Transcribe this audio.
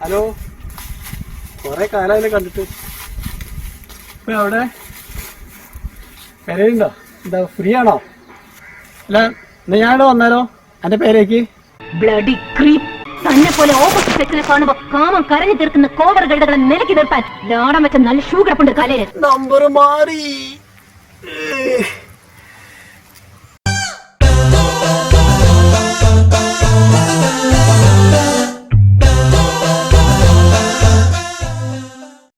Hello? കുറെ കാലായാലും കണ്ടിട്ട്. ഇപ്പൊ അവിടെ പെരയുണ്ടോ എന്താ ഫ്രീ ആണോ അല്ല എന്നാ ഞാനിവിടെ വന്നാലോ? എന്റെ പേരേക്ക്? ബ്ലഡി ക്രീപ്പ് തന്നെ പോലെ ഓപ്പോസിറ്റ് സെക്സിനെ കാണുമ്പോ കാമം കരഞ്ഞു തീർക്കുന്ന കോവർ ഗൈഡകളെ നിലയ്ക്ക് നിർത്താൻ ലാടം വെച്ച നല്ല ഷൂ കിടപ്പുണ്ട് കലയിൽ നമ്പർ മാറി.